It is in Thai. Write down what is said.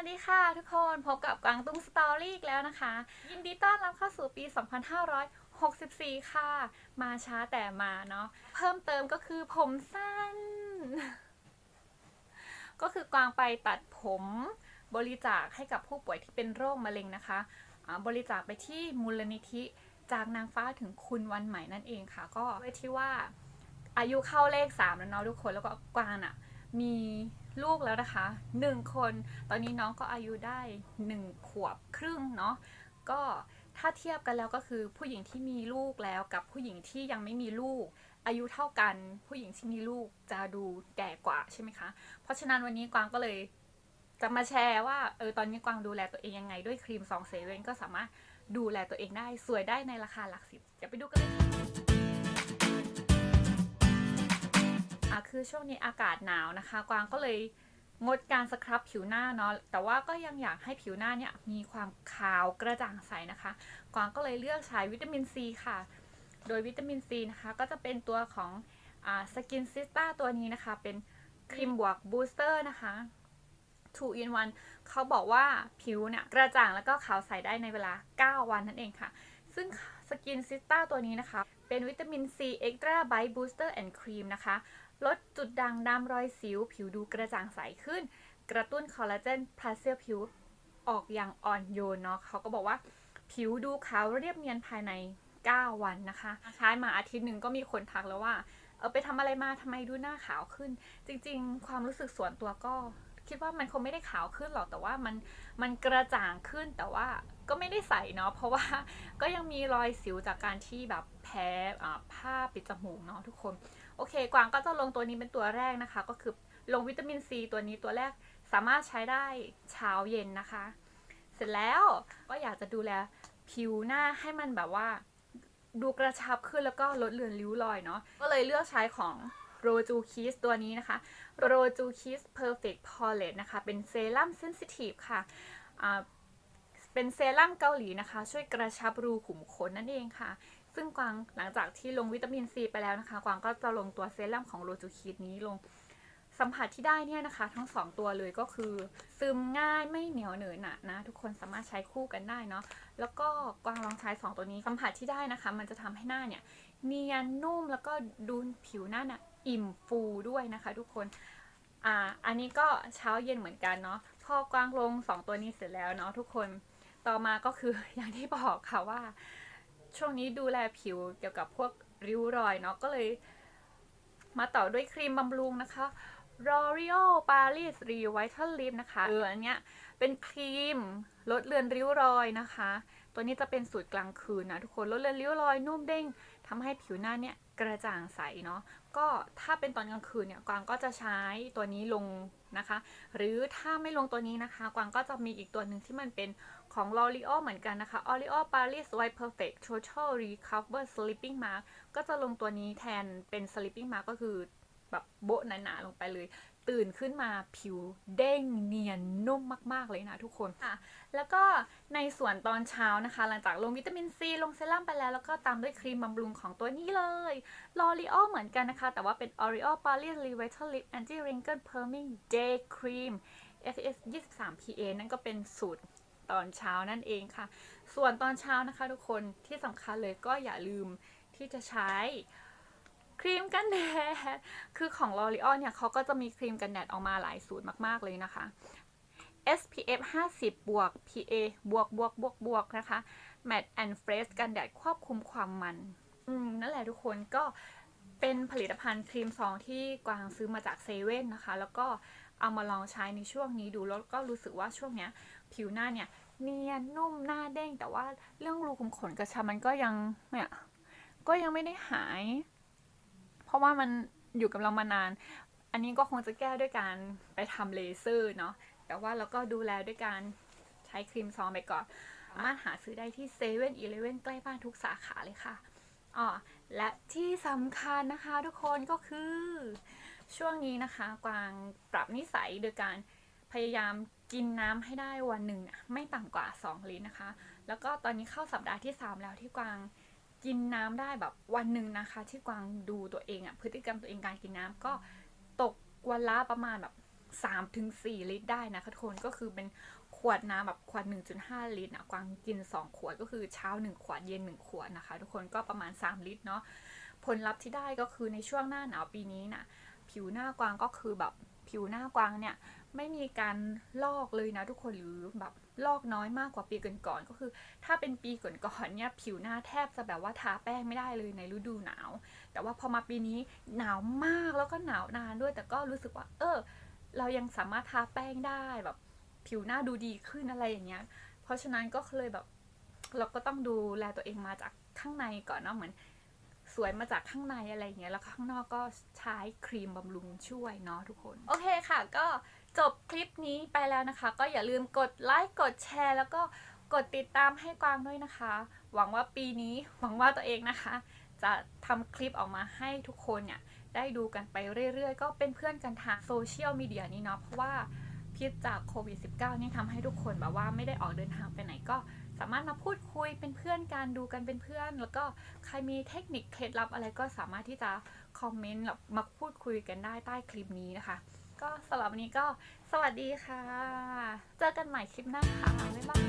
วัสดีค่ะทุกคนพบกับกวางตุ้งสตอรี่อีกแล้วนะคะ ยินดีต้อนรับเข้าสู่ปี 2564 ค่ะ มาช้าแต่มาเนาะเพิ่มเติมก็คือผมสั้น ก็คือกวางไปตัดผมบริจาคให้กับผู้ป่วยที่เป็นโรคมะเร็งนะคะบริจาคไปที่มูลนิธิจากนางฟ้าถึงคุณวันใหม่นั่นเองค่ะ ก็ด้วยที่ว่าอายุเข้าเลข 3 แล้วเนาะทุกคนแล้วก็กวางอะมี ลูกแล้วนะคะหนึ่งคน ตอนนี้น้องก็อายุได้หนึ่งขวบครึ่งเนาะก็ถ้าเทียบกันแล้วก็คือผู้หญิงที่มีลูกแล้วกับผู้หญิงที่ยังไม่มีลูก อายุเท่ากัน ผู้หญิงที่มีลูกจะดูแก่กว่าใช่ไหมคะ เพราะฉะนั้นวันนี้กวางก็เลยจะมาแชร์ว่าเออตอนนี้กวางดูแลตัวเองยังไงด้วยครีมซองเซเว่นก็สามารถดูแลตัวเองได้สวยได้ในราคาหลักสิบเดี๋ยวไปดูกันเลยค่ะ คือช่วงนี้อากาศหนาวนะคะ กวางก็เลยงดการสครับผิวหน้าเนาะแต่ว่าก็ยังอยากให้ผิวหน้าเนี่ยมีความขาวกระจ่างใสนะคะ กวางก็เลยเลือกใช้วิตามินซีค่ะ โดยวิตามินซีนะคะ ก็จะเป็นตัวของสกินซิสตาตัวนี้นะคะ เป็นครีมบวกบูสเตอร์นะคะ2 in 1เขาบอกว่าผิวเนี่ยกระจ่างแล้วก็ขาวใสได้ในเวลา 9 วันนั่นเองค่ะ ซึ่งสกินซิสตาตัวนี้นะคะ เป็นวิตามินซีเอ็กตร้าไบบูสเตอร์แอนด์ครีมนะคะ ลดจุดด่างดำรอยสิว ผิวดูกระจ่างใสขึ้น กระตุ้นคอลลาเจนพลาเซลผิวออกอย่างอ่อนโยนเนาะเขาก็บอกว่าผิวดูขาวเรียบเนียนภายใน 9 วันนะคะ ใช้มาอาทิตย์หนึ่งก็มีคนทักแล้วว่า เออไปทำอะไรมาทำไมดูหน้าขาวขึ้น จริงๆ ความรู้สึกส่วนตัวก็คิดว่ามันคงไม่ได้ขาวขึ้นหรอกแต่ว่ามันมันกระจ่างขึ้นแต่ว่า ก็ไม่ได้ใส่เนาะเพราะว่าก็ยังมีรอยสิวจากการที่แบบแพ้ผ้าปิดจมูกเนาะทุกคนโอเค กวางก็จะลงตัวนี้เป็นตัวแรกนะคะ ก็คือลงวิตามินซีตัวนี้ตัวแรกสามารถใช้ได้เช้าเย็นนะคะ เสร็จแล้วก็อยากจะดูแลผิวหน้าให้มันแบบว่าดูกระชับขึ้นแล้วก็ลดเลือนริ้วรอยเนาะก็เลยเลือกใช้ของโรจูคิสตัวนี้นะคะโรจูคิสเพอร์เฟกต์พอเลตนะคะ เป็นเซรั่มเซนซิทีฟค่ะอ่า เป็นเซรั่มเกาหลีนะคะ ช่วยกระชับรูขุมขนนั่นเองค่ะ ซึ่งกวางหลังจากที่ลงวิตามินซีไปแล้วนะคะ กวางก็จะลงตัวเซรั่มของโรจูคิดนี้ลงสัมผัสที่ได้เนี่ยนะคะ ทั้ง 2 ตัวเลยก็คือ ซึมง่ายไม่เหนียวเหนอะหนะนะ ทุกคนสามารถใช้คู่กันได้เนาะแล้วก็กวางลองใช้ 2 ตัวนี้สัมผัสที่ได้นะคะ มันจะทำให้หน้าเนี่ยเนียนนุ่มแล้วก็ดูผิวหน้าน่ะอิ่มฟูด้วยนะคะ ทุกคนอ่าอันนี้ก็เช้าเย็นเหมือนกันเนาะพอกวางลง 2 ตัวนี้เสร็จแล้วเนาะทุกคน ต่อมาก็คืออย่างที่บอกค่ะว่า ช่วงนี้ดูแลผิวเกี่ยวกับพวกริ้วรอยเนาะก็เลย มาต่อด้วยครีมบำรุงนะคะ L'Oreal Paris Revital Lip นะคะเอออันเนี้ยเป็นครีมลดเลือนริ้วรอยนะคะ ตัวนี้จะเป็นสูตรกลางคืนนะทุกคนลดเลือนริ้วรอยนุ่มเด้งทำให้ผิวหน้าเนี่ย กระจ่างใสเนาะก็ถ้าเป็นตอนกลางคืนเนี่ยกวางก็จะใช้ตัวนี้ลงนะคะ หรือถ้าไม่ลงตัวนี้นะคะ กวางก็จะมีอีกตัวหนึ่งที่มันเป็นของ L'Oreal เหมือนกันนะคะ L'Oreal Paris White Perfect Total Recover Sleeping Mask ก็จะลงตัวนี้แทนเป็น Sleeping Mask ก็คือแบบโบะหนาๆลงไปเลย ตื่นขึ้นมาผิวเด้งเนียนนุ่มมาก ๆ เลยนะทุกคนค่ะ แล้วก็ในส่วนตอนเช้านะคะ หลังจากลงวิตามินซีลงเซรั่มไปแล้ว แล้วก็ตามด้วยครีมบำรุงของตัวนี้เลย L'Oreal เหมือนกันนะคะ แต่ว่าเป็น L'Oreal Paris Revital Lip Anti Wrinkle Firming Day Cream SPF 23 PA นั่นก็เป็นสูตรตอนเช้านั่นเองค่ะ ส่วนตอนเช้านะคะทุกคนที่สำคัญเลยก็อย่าลืมที่จะใช้ ครีมกันแดด คือของ L'Oreal เนี่ยเขาก็จะมีครีมกันแดดออกมาหลายสูตรมากๆเลยนะคะ SPF 50 บวก PA บวกบวกบวกบวกนะคะ Matte and Fresh กันแดดควบคุมความมัน อืม นั่นแหละทุกคนก็เป็นผลิตภัณฑ์ครีมซองที่กวางซื้อมาจากเซเว่นนะคะ แล้วก็เอามาลองใช้ในช่วงนี้ดูแล้วก็รู้สึกว่าช่วงเนี้ย ผิวหน้าเนี่ยเนียนนุ่มหน้าเด้ง แต่ว่าเรื่องรูขุมขนกระชับมันก็ยังเนี่ยก็ยังไม่ได้หาย เพราะว่ามันอยู่กับเรามานาน อันนี้ก็คงจะแก้ด้วยการไปทำเลเซอร์เนาะแต่ว่าเราก็ดูแลด้วยการใช้ครีมซองไปก่อนสามารถหาซื้อได้ที่เซเว่นอีเลเว่นใกล้บ้านทุกสาขาเลยค่ะอ๋อและที่สำคัญนะคะทุกคนก็คือ ช่วงนี้นะคะ กวางปรับนิสัยโดยการพยายามกินน้ำให้ได้วันหนึ่งไม่ต่ำกว่า 2 ลิตรนะคะ แล้วก็ตอนนี้เข้าสัปดาห์ที่ 3 แล้วที่กวาง กินน้ำได้แบบวันหนึ่งนะคะ ที่กวางดูตัวเองอะพฤติกรรมตัวเองการกินน้ำก็ตกวันละประมาณแบบ3-4ลิตรได้นะคะทุกคนก็คือเป็นขวดน้ำแบบขวด 1.5 ลิตรนะกวางกิน 2 ขวดก็คือเช้า 1 ขวดเย็น 1 ขวดนะคะ ทุกคนก็ประมาณ 3 ลิตรเนาะผลลัพธ์ที่ได้ก็คือในช่วงหน้าหนาวปีนี้น่ะผิวหน้ากวางก็คือแบบผิวหน้ากวางเนี่ยไม่มีการลอกเลยนะทุกคนหรือแบบ ลอกน้อยมากกว่าปีก่อนๆก็คือ ถ้าเป็นปีก่อนๆเนี่ยผิวหน้าแทบจะแบบว่าทาแป้งไม่ได้เลยในฤดูหนาว แต่ว่าพอมาปีนี้หนาวมากแล้วก็หนาวนานด้วย แต่ก็รู้สึกว่า เออ เรายังสามารถทาแป้งได้แบบ ผิวหน้าดูดีขึ้นอะไรอย่างเงี้ย เพราะฉะนั้นก็เลยแบบ เราก็ต้องดูแลตัวเองมาจากข้างในก่อนเนาะเหมือนสวยมาจากข้างในอะไรเงี้ยแล้วข้างนอกก็ใช้ครีมบำรุงช่วยเนาะทุกคน โอเคค่ะก็ จบคลิปนี้ไปแล้วนะคะ ก็อย่าลืมกดไลค์กดแชร์ แล้วก็กดติดตามให้กวางด้วยนะคะ หวังว่าปีนี้หวังว่าตัวเองนะคะ จะทำคลิปออกมาให้ทุกคนเนี่ยได้ดูกันไปเรื่อยๆ ก็เป็นเพื่อนกันทางโซเชียลมีเดียนี้เนาะเพราะว่าพิษจากโควิด -19 นี่ทำให้ทุกคนแบบว่าไม่ได้ออกเดินทางไปไหนก็สามารถมาพูดคุยเป็นเพื่อนกันดูกันเป็นเพื่อน แล้วก็ใครมีเทคนิคเคล็ดลับอะไรก็สามารถที่จะคอมเมนต์มาพูดคุยกันได้ใต้คลิปนี้นะคะ ก็สำหรับวันนี้ก็สวัสดีค่ะ เจอกันใหม่คลิปหน้าค่ะบ๊ายบาย